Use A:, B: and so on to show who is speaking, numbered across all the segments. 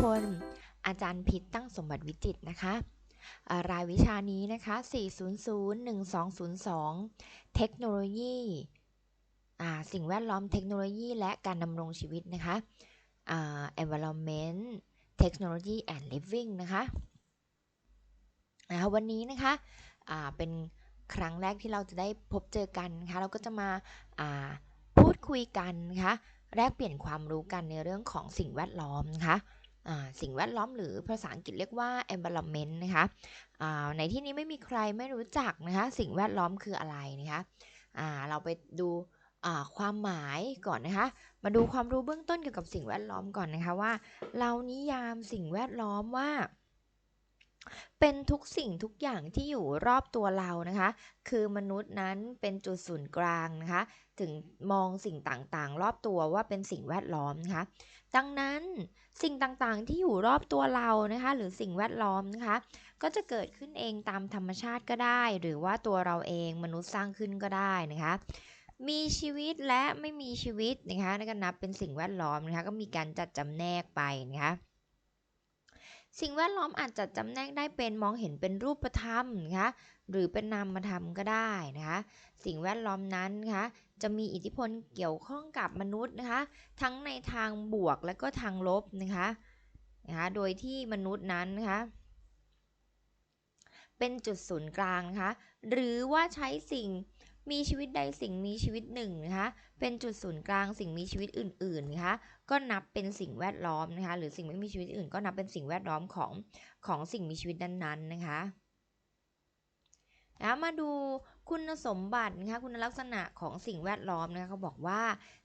A: พลอาจารย์พิษตั้งสมบัติวิจิตนะคะ รายวิชานี้นะคะ 400-1202 เทคโนโลยีสิ่งแวดล้อมเทคโนโลยีและการดำรงชีวิตนะคะ environment technology and living นะคะนะคะวันนี้นะคะเป็นครั้งแรกที่เราจะได้พบเจอกันนะคะเราก็จะมาพูดคุยกันนะคะแลกเปลี่ยนความรู้กันในเรื่องของสิ่งแวดล้อมนะคะ สิ่งแวดล้อมหรือภาษาอังกฤษเรียกว่า environment นะคะในที่นี้ไม่มีใครไม่รู้จักนะคะ สิ่งแวดล้อมคืออะไรนะคะเราไปดูความหมายก่อนนะคะ มาดูความรู้เบื้องต้นเกี่ยวกับสิ่งแวดล้อมก่อนนะคะว่า เรานิยามสิ่งแวดล้อมว่า เป็นทุกสิ่งทุกอย่างที่อยู่รอบตัวเรานะคะ คือมนุษย์นั้นเป็นจุดศูนย์กลางนะคะ ถึงมองสิ่งต่างๆ รอบตัวว่าเป็นสิ่งแวดล้อมนะคะ ดังนั้นสิ่งต่างๆ ที่อยู่รอบตัวเรานะคะหรือสิ่งแวดล้อมนะคะ ก็จะเกิดขึ้นเองตามธรรมชาติก็ได้ หรือว่าตัวเราเองมนุษย์สร้างขึ้นก็ได้นะคะมีชีวิตและไม่มีชีวิตนะคะนั่นก็นับเป็นสิ่งแวดล้อมนะคะก็มีการจัดจำแนกไปนะคะสิ่งแวดล้อมอาจจัดจำแนกได้เป็นมองเห็นเป็นรูปธรรมนะคะหรือเป็นนามธรรมก็ได้นะคะสิ่งแวดล้อมนั้นนะคะ จะมีอิทธิพลเกี่ยวข้องกับมนุษย์นะคะ ทั้งในทางบวกและก็ทางลบนะคะนะคะโดยที่มนุษย์นั้นนะคะเป็นจุดศูนย์กลางนะคะ หรือว่าใช้สิ่งมีชีวิตใดสิ่งมีชีวิตหนึ่งนะคะ เป็นจุดศูนย์กลางสิ่งมีชีวิตอื่นๆนะคะ ก็นับเป็นสิ่งแวดล้อมนะคะ หรือสิ่งไม่มีชีวิตอื่น ก็นับเป็นสิ่งแวดล้อมของของสิ่งมีชีวิตนั้นๆนะคะนะมาดู คุณสมบัตินะคะคุณลักษณะของสิ่งแวดล้อมนะคะเขาบอกว่า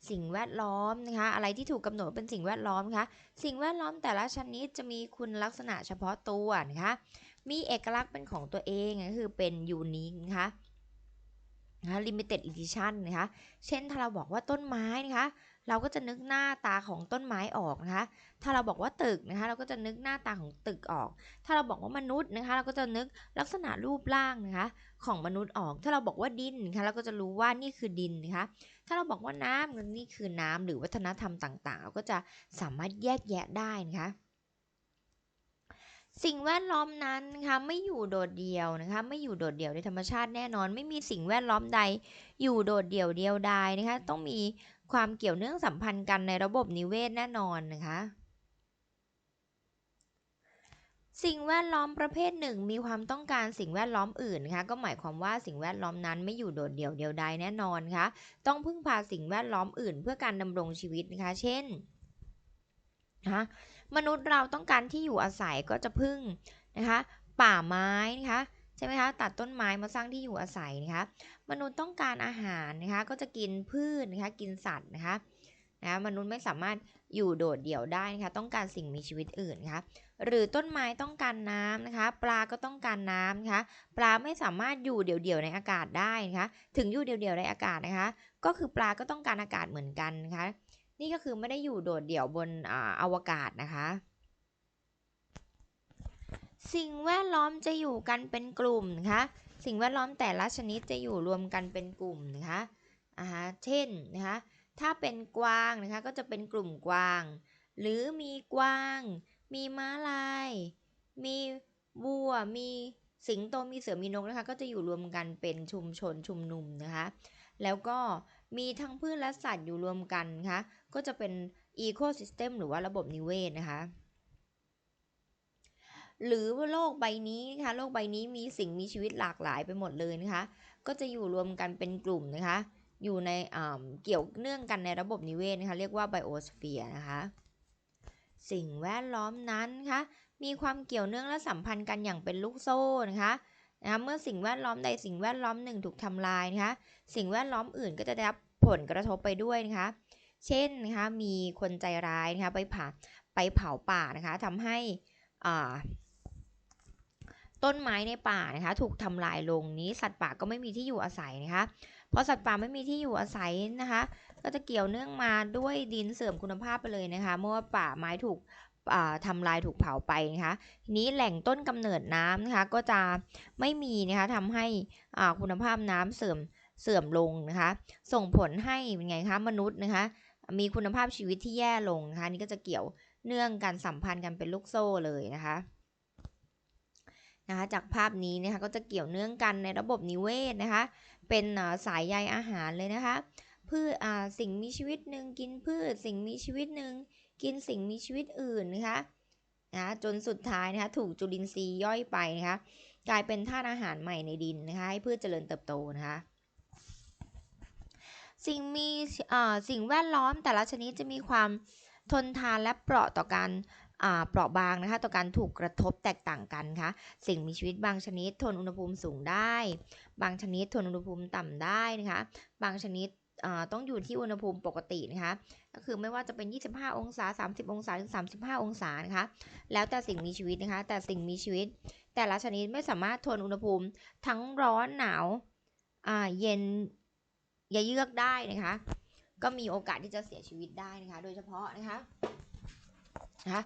A: สิ่งแวดล้อมนะคะอะไรที่ถูกกำหนดเป็นสิ่งแวดล้อมนะคะสิ่งแวดล้อมแต่ละชนิดจะมีคุณลักษณะเฉพาะตัวนะคะมีเอกลักษณ์เป็นของตัวเองก็คือเป็นยูนิคนะคะนะคะ limited edition นะคะ เช่นถ้าเราบอกว่าต้นไม้นะคะ เราก็จะนึกหน้าตาของต้นไม้ออกนะคะ ถ้าเราบอกว่าตึกนะคะ เราก็จะนึกหน้าตาของตึกออก ถ้าเราบอกว่ามนุษย์นะคะ เราก็จะนึกลักษณะรูปร่างนะคะ ของมนุษย์ออก ถ้าเราบอกว่าดินนะคะเราก็จะรู้ว่านี่คือดินนะคะ ถ้าเราบอกว่าน้ำนี่คือน้ำหรือวัฒนธรรมต่างๆ เราก็จะสามารถแยกแยะได้นะคะสิ่งแวดล้อมนั้นนะคะไม่อยู่โดดเดี่ยวนะคะไม่อยู่โดดเดี่ยวในธรรมชาติแน่นอน ไม่มีสิ่งแวดล้อมใด อยู่โดดเดี่ยวเดียวดายนะคะต้องมีความเกี่ยวเนื่องสัมพันธ์กันในระบบนิเวศแน่นอนนะคะ สิ่งแวดล้อมประเภทหนึ่งมีความต้องการสิ่งแวดล้อมอื่นนะคะก็หมายความว่าสิ่งแวดล้อมนั้นไม่อยู่โดดเดี่ยวเดียวดายแน่นอนค่ะต้องพึ่งพาสิ่งแวดล้อมอื่น เพื่อการดำรงชีวิตนะคะ เช่นนะคะมนุษย์เราต้องการที่อยู่อาศัยก็จะพึ่งนะคะ ป่าไม้นะคะใช่ไหมคะตัดต้นไม้มาสร้างที่อยู่อาศัยนะคะมนุษย์ต้องการอาหารนะคะก็จะกินพืชนะคะกินสัตว์นะคะนะมนุษย์ไม่สามารถ อยู่โดดเดี่ยวได้นะคะต้องการสิ่งมีชีวิตอื่นนะคะหรือต้นไม้ต้องการน้ำนะคะ ปลาก็ต้องการน้ำนะคะปลาไม่สามารถอยู่เดี่ยวๆในอากาศได้นะคะถึงอยู่เดี่ยวๆในอากาศนะคะ ก็คือปลาก็ต้องการอากาศเหมือนกันนะคะนี่ก็คือไม่ได้อยู่โดดเดี่ยวบนออวกาศนะคะสิ่งแวดล้อมจะอยู่กันเป็นกลุ่มนะคะ สิ่งแวดล้อมแต่ละชนิดจะอยู่รวมกันเป็นกลุ่มนะคะอ่าเช่นนะคะ ถ้าเป็นกวางนะคะ ก็จะเป็นกลุ่มกวาง หรือมีกวาง มีม้าลาย มีวัว มีสิงโต มีเสือ มีนกนะคะ ก็จะอยู่รวมกันเป็นชุมชนชุมนุมนะคะ แล้วก็มีทั้งพืชและสัตว์อยู่รวมกันนะคะ ก็จะเป็นอีโคซิสเต็มหรือว่าระบบนิเวศนะคะ หรือว่าโลกใบนี้นะคะ โลกใบนี้มีสิ่งมีชีวิตหลากหลายไปหมดเลยนะคะ ก็จะอยู่รวมกันเป็นกลุ่มนะคะ อยู่ในเกี่ยวเนื่องกันในระบบนิเวศนะคะเรียกว่าไบโอสเฟียร์นะคะสิ่งแวดล้อมนั้นคะมีความเกี่ยวเนื่องและสัมพันธ์กันอย่างเป็นลูกโซ่นะคะนะคะเมื่อสิ่งแวดล้อมใดสิ่งแวดล้อมหนึ่งถูกทำลายนะคะสิ่งแวดล้อมอื่นก็จะได้รับผลกระทบไปด้วยนะคะเช่นนะคะมีคนใจร้ายนะคะไปเผาไปเผาป่านะคะทำให้อ่า ต้นไม้ในป่านะคะ ถูกทำลายลงนี้สัตว์ป่าก็ไม่มีที่อยู่อาศัยนะคะพอสัตว์ป่าไม่มีที่อยู่อาศัยนะคะ ก็จะเกี่ยวเนื่องมาด้วยดินเสื่อมคุณภาพไปเลยนะคะเมื่อป่าไม้ถูกทำลายถูกเผาไปนะคะทีนี้แหล่งต้นกำเนิดน้ำนะคะก็จะไม่มีนะคะทำให้คุณภาพน้ำเสื่อมเสื่อมลงนะคะ ส่งผลให้เป็นไงคะมนุษย์นะคะ มีคุณภาพชีวิตที่แย่ลงนะคะนี่ก็จะเกี่ยวเนื่องกันสัมพันธ์กันเป็นลูกโซ่เลยนะคะ นะคะจากภาพนี้นะคะก็จะเกี่ยวเนื่องกันในระบบนิเวศนะคะเป็นสายใยอาหารเลยนะคะพืชสิ่งมีชีวิตหนึ่งกินพืชสิ่งมีชีวิตหนึ่งกินสิ่งมีชีวิตอื่นนะคะนะจนสุดท้ายนะคะถูกจุลินทรีย์ย่อยไปนะคะกลายเป็นธาตุอาหารใหม่ในดินนะคะให้พืชเจริญเติบโตนะคะสิ่งมีสิ่งแวดล้อมแต่ละชนิดจะมีความทนทานและเปราะต่อการ เปราะบางนะคะต่อการถูกกระทบแตกต่างกันค่ะสิ่งมีชีวิตบางชนิดทนอุณหภูมิสูงได้ บางชนิดทนอุณหภูมิต่ำได้นะคะบางชนิดต้องอยู่ที่อุณหภูมิปกตินะคะก็คือไม่ว่าจะเป็น 25 องศา 30 องศาถึง 35 องศานะคะแล้วแต่สิ่งมีชีวิตนะคะแต่สิ่งมีชีวิต แต่ละชนิดไม่สามารถทนอุณหภูมิทั้งร้อนหนาวเย็นยาเยือกได้นะคะก็มีโอกาสที่จะเสียชีวิตได้นะคะ โดยเฉพาะนะคะ นะคะ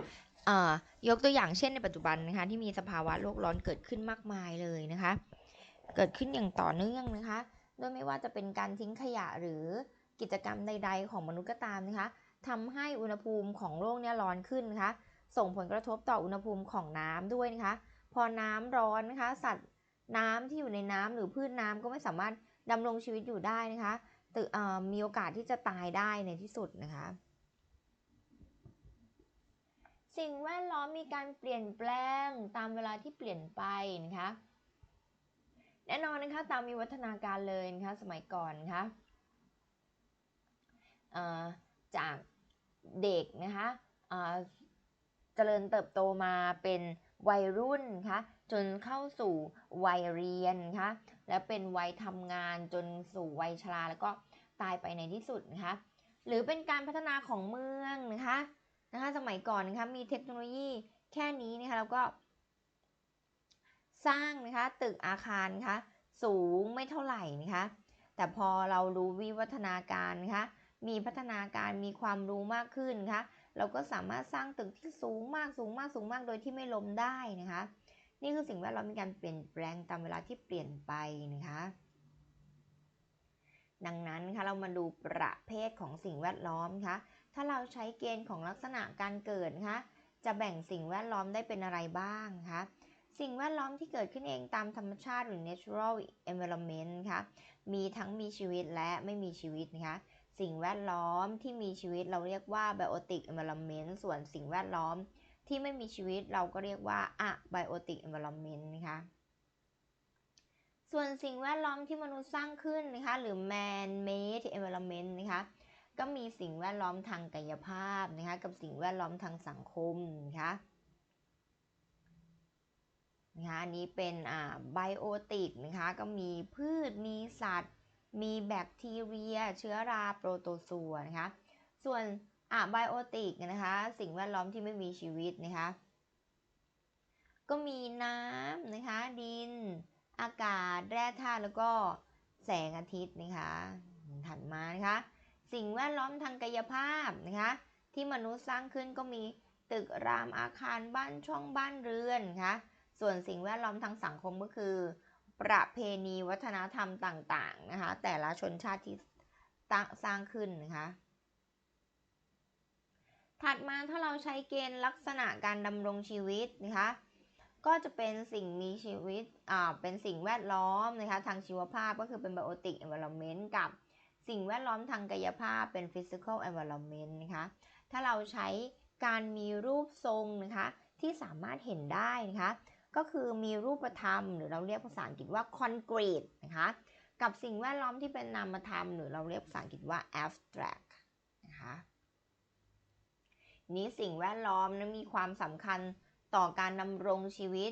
A: ยกตัวอย่างเช่นในปัจจุบันนะคะที่มีสภาวะโลกร้อนเกิดขึ้นมากมายเลยนะคะ เกิดขึ้นอย่างต่อเนื่องนะคะโดยไม่ว่าจะเป็นการทิ้งขยะหรือกิจกรรมใด ๆ ของมนุษย์ก็ตามนะคะทำให้อุณหภูมิของโลกเนี่ยร้อนขึ้นนะคะ ส่งผลกระทบต่ออุณหภูมิของน้ำด้วยนะคะ พอน้ำร้อนนะคะ สัตว์น้ำที่อยู่ในน้ำหรือพืชน้ำก็ไม่สามารถดำรงชีวิตอยู่ได้นะคะมีโอกาสที่จะตายได้ในที่สุดนะคะ สิ่งแวดล้อมมีการเปลี่ยนแปลงตามเวลาที่เปลี่ยนไปนะคะแน่นอนนะคะตามมีวัฒนาการเลยนะคะสมัยก่อนนะคะจากเด็กนะคะเจริญเติบโตมาเป็นวัยรุ่นคะจนเข้าสู่วัยเรียนคะและเป็นวัยทำงานจนสู่วัยชราแล้วก็ตายไปในที่สุดนะคะหรือเป็นการพัฒนาของเมืองนะคะ นะคะสมัยก่อนนะคะมีเทคโนโลยีแค่นี้นะคะแล้วก็ สร้างนะคะตึกอาคารนะคะสูงไม่เท่าไหร่นะคะแต่พอเรารู้วิวัฒนาการนะคะมีพัฒนาการมีความรู้มากขึ้นนะคะเราก็สามารถสร้างตึกที่สูงมากสูงมากสูงมากโดยที่ไม่ล้มได้นะคะนี่คือสิ่งแวดล้อมมีการเปลี่ยนแปลงตามเวลาที่เปลี่ยนไปนะคะดังนั้นค่ะเรามาดูประเภทของสิ่งแวดล้อมคะ ถ้าเราใช้เกณฑ์ของลักษณะการเกิดคะจะแบ่งสิ่งแวดล้อมได้เป็นอะไรบ้างคะสิ่งแวดล้อมที่เกิดขึ้นเองตามธรรมชาติหรือ natural environment คะมีทั้งมีชีวิตและไม่มีชีวิตนะคะสิ่งแวดล้อมที่มีชีวิตเราเรียกว่า biotic environment ส่วนสิ่งแวดล้อมที่ไม่มีชีวิตเราก็เรียกว่า abiotic environment นะคะส่วนสิ่งแวดล้อมที่มนุษย์สร้างขึ้นนะคะหรือ man made environment นะคะ ก็มีสิ่งแวดล้อมทางกายภาพนะคะกับสิ่งแวดล้อมทางสังคมนะคะนะคะอันนี้เป็นอ่าไบโอติกนะคะก็มีพืชมีสัตว์ มีแบคทีเรีย เชื้อราโปรโตซัวนะคะส่วนอ่าไบโอติกนะคะสิ่งแวดล้อมที่ไม่มีชีวิตนะคะก็มีน้ำนะคะดิน อากาศแร่ธาตุแล้วก็แสงอาทิตย์นะคะถัดมานะคะ สิ่งแวดล้อมทางกายภาพนะคะที่มนุษย์สร้างขึ้นก็มีตึกรามอาคารบ้านช่องบ้านเรือนนะคะส่วนสิ่งแวดล้อมทางสังคมก็คือ ประเพณีวัฒนธรรมต่างๆนะคะแต่ละชนชาติที่สร้างขึ้นนะคะถัดมาถ้าเราใช้เกณฑ์ลักษณะการดำรงชีวิตนะคะก็จะเป็นสิ่งมีชีวิตอ่าเป็นสิ่งแวดล้อมนะคะทางชีวภาพก็คือเป็น biotic environment กับ สิ่งแวดล้อมทางกายภาพเป็น physical environment นะคะ ถ้าเราใช้การมีรูปทรงนะคะที่สามารถเห็นได้นะคะ ก็คือมีรูปธรรม หรือเราเรียกภาษาอังกฤษว่า concrete นะคะ กับสิ่งแวดล้อมที่เป็นนามธรรม หรือเราเรียกภาษาอังกฤษว่า abstract นะคะนี้สิ่งแวดล้อมนั้นมีความสำคัญต่อการดำรงชีวิต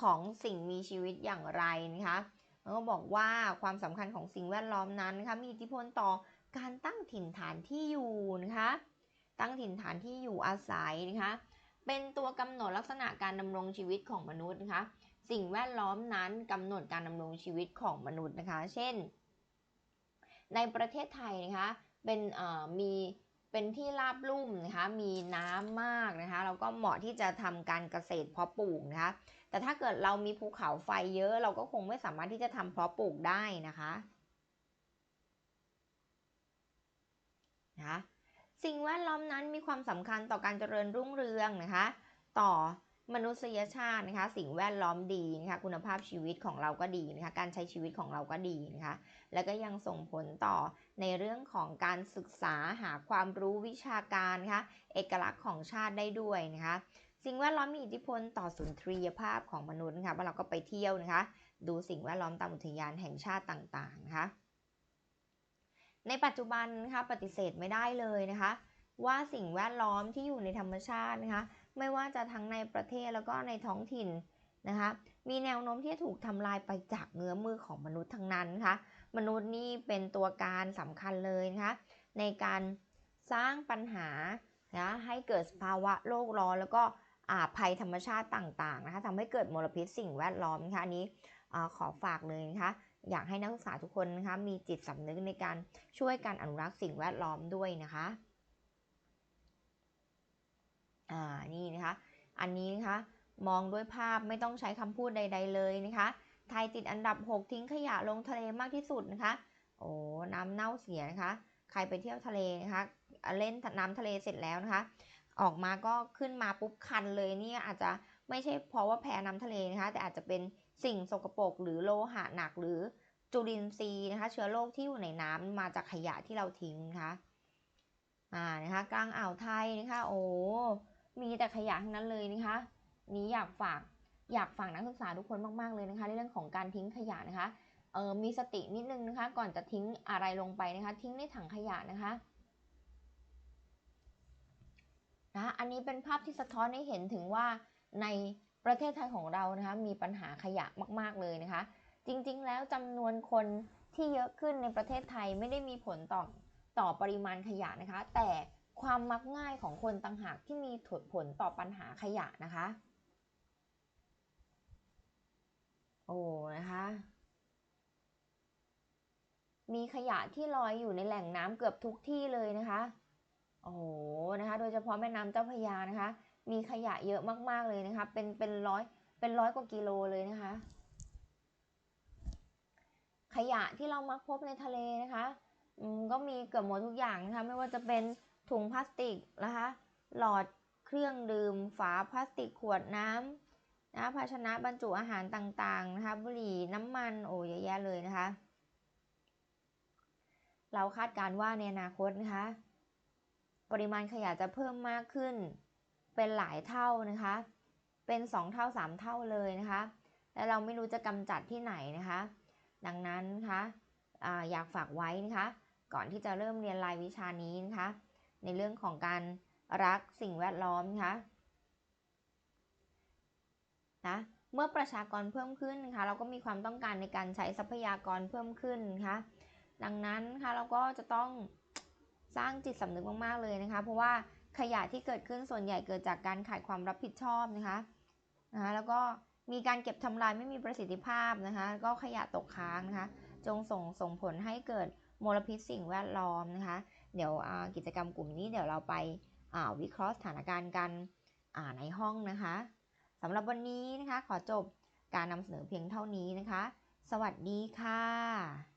A: ของสิ่งมีชีวิตอย่างไรนะคะ แล้วก็บอกว่าความสำคัญของสิ่งแวดล้อมนั้นนะคะมีอิทธิพลต่อการตั้งถิ่นฐานที่อยู่นะคะตั้งถิ่นฐานที่อยู่อาศัยนะคะเป็นตัวกำหนดลักษณะการดำรงชีวิตของมนุษย์นะคะสิ่งแวดล้อมนั้นกำหนดการดำรงชีวิตของมนุษย์นะคะ เช่น ในประเทศไทยนะคะเป็นมี เป็นที่ราบลุ่มนะคะมีน้ำมากนะคะแล้วก็เหมาะที่จะทำการเกษตรเพาะปลูกนะคะแต่ถ้าเกิดเรามีภูเขาไฟเยอะเราก็คงไม่สามารถที่จะทำเพาะปลูกได้นะคะนะคะสิ่งแวดล้อมนั้นมีความสำคัญต่อการเจริญรุ่งเรืองนะคะ ต่อ มนุษยชาตินะคะ สิ่งแวดล้อมดีนะคะ คุณภาพชีวิตของเราก็ดีนะคะ การใช้ชีวิตของเราก็ดีนะคะ แล้วก็ยังส่งผลต่อในเรื่องของการศึกษาหาความรู้วิชาการนะคะ เอกลักษณ์ของชาติได้ด้วยนะคะ สิ่งแวดล้อมมีอิทธิพลต่อสุนทรียภาพของมนุษย์นะคะเราก็ไปเที่ยวนะคะ ดูสิ่งแวดล้อมตามอุทยานแห่งชาติต่างๆนะคะ ในปัจจุบันนะคะปฏิเสธไม่ได้เลยนะคะ ว่าสิ่งแวดล้อมที่อยู่ในธรรมชาตินะคะ ไม่ว่าจะทั้งในประเทศแล้วก็ในท้องถิ่นนะคะ มีแนวโน้มที่จะถูกทำลายไปจากเงื้อมือของมนุษย์ทั้งนั้นนะคะมนุษย์นี่เป็นตัวการสำคัญเลยนะคะในการสร้างปัญหานะให้เกิดภาวะโลกร้อนแล้วก็อาภัยธรรมชาติต่างๆนะคะทำให้เกิดมลพิษสิ่งแวดล้อมนะคะอันนี้อขอฝากเลยนะคะอยากให้นักศึกษาทุกคนนะคะมีจิตสำนึกในการช่วยการอนุรักษ์สิ่งแวดล้อมด้วยนะคะ อ่านี่นะคะ อันนี้นะคะมองด้วยภาพไม่ต้องใช้คำพูดใด ๆ เลยนะคะ ไทยติดอันดับ 6 ทิ้งขยะลงทะเลมากที่สุดนะคะ โอ้น้ำเน่าเสียนะคะ ใครไปเที่ยวทะเลนะคะ เล่นน้ำทะเลเสร็จแล้วนะคะ ออกมาก็ขึ้นมาปุ๊บคันเลยนี่อาจจะไม่ใช่เพราะว่าแพ้น้ำทะเลนะคะ แต่อาจจะเป็นสิ่งสกปรกหรือโลหะหนักหรือจุลินทรีย์นะคะ เชื้อโรคที่อยู่ในน้ำมาจากขยะที่เราทิ้งนะคะ อ่านะคะ กลางอ่าวไทยนะคะ โอ้ มีแต่ขยะทั้งนั้นเลยนะคะ นี้อยากฝากอยากฝากนักศึกษาทุกคนมากๆเลยนะคะ ในเรื่องของการทิ้งขยะนะคะเออมีสตินิดนึงนะคะ ก่อนจะทิ้งอะไรลงไปนะคะ ทิ้งในถังขยะนะคะนะอันนี้เป็นภาพที่สะท้อนให้เห็นถึงว่าในประเทศไทยของเรานะคะ มีปัญหาขยะมากๆเลยนะคะ จริงๆ แล้วจำนวนคนที่เยอะขึ้นในประเทศไทยไม่ได้มีผลต่อต่อปริมาณขยะนะคะ แต่ ความมักง่ายของคนต่างหากที่มีผลต่อปัญหาขยะนะคะ โอ้นะคะ มีขยะที่ลอยอยู่ในแหล่งน้ำเกือบทุกที่เลยนะคะ โอ้โหนะคะ โดยเฉพาะแม่น้ำเจ้าพระยานะคะ มีขยะเยอะมากๆเลยนะคะ เป็นเป็นร้อยเป็นร้อยกว่ากิโลเลยนะคะ ขยะที่เรามักพบในทะเลนะคะก็มีเกือบหมดทุกอย่างนะคะ ไม่ว่าจะเป็น ถุงพลาสติกนะคะ หลอดเครื่องดื่ม ฝาพลาสติกขวดน้ำนะภาชนะบรรจุอาหารต่างๆนะคะ บุหรี่น้ำมันโอ้เยอะแยะเลยนะคะ เราคาดการว่าในอนาคตนะคะ ปริมาณขยะจะเพิ่มมากขึ้น เป็นหลายเท่านะคะ เป็น 2 เท่า 3 เท่าเลยนะคะ และเราไม่รู้จะกำจัดที่ไหนนะคะ ดังนั้นนะคะออยากฝากไว้นะคะ ก่อนที่จะเริ่มเรียนรายวิชานี้นะคะ ในเรื่องของการรักสิ่งแวดล้อมนะคะนะเมื่อประชากรเพิ่มขึ้นนะคะเราก็มีความต้องการในการใช้ทรัพยากรเพิ่มขึ้นนะคะดังนั้นนะคะเราก็จะต้องสร้างจิตสำนึกมากๆเลยนะคะ เพราะว่าขยะที่เกิดขึ้นส่วนใหญ่เกิดจากการขาดความรับผิดชอบนะคะนะคะแล้วก็มีการเก็บทำลายไม่มีประสิทธิภาพนะคะก็ขยะตกค้างนะคะ จงส่งส่งผลให้เกิดมลพิษสิ่งแวดล้อมนะคะ เดี๋ยวกิจกรรมกลุ่มนี้เดี๋ยวเราไปวิเคราะห์สถานการณ์กันในห้องนะคะสำหรับวันนี้นะคะขอจบการนำเสนอเพียงเท่านี้นะคะ สวัสดีค่ะ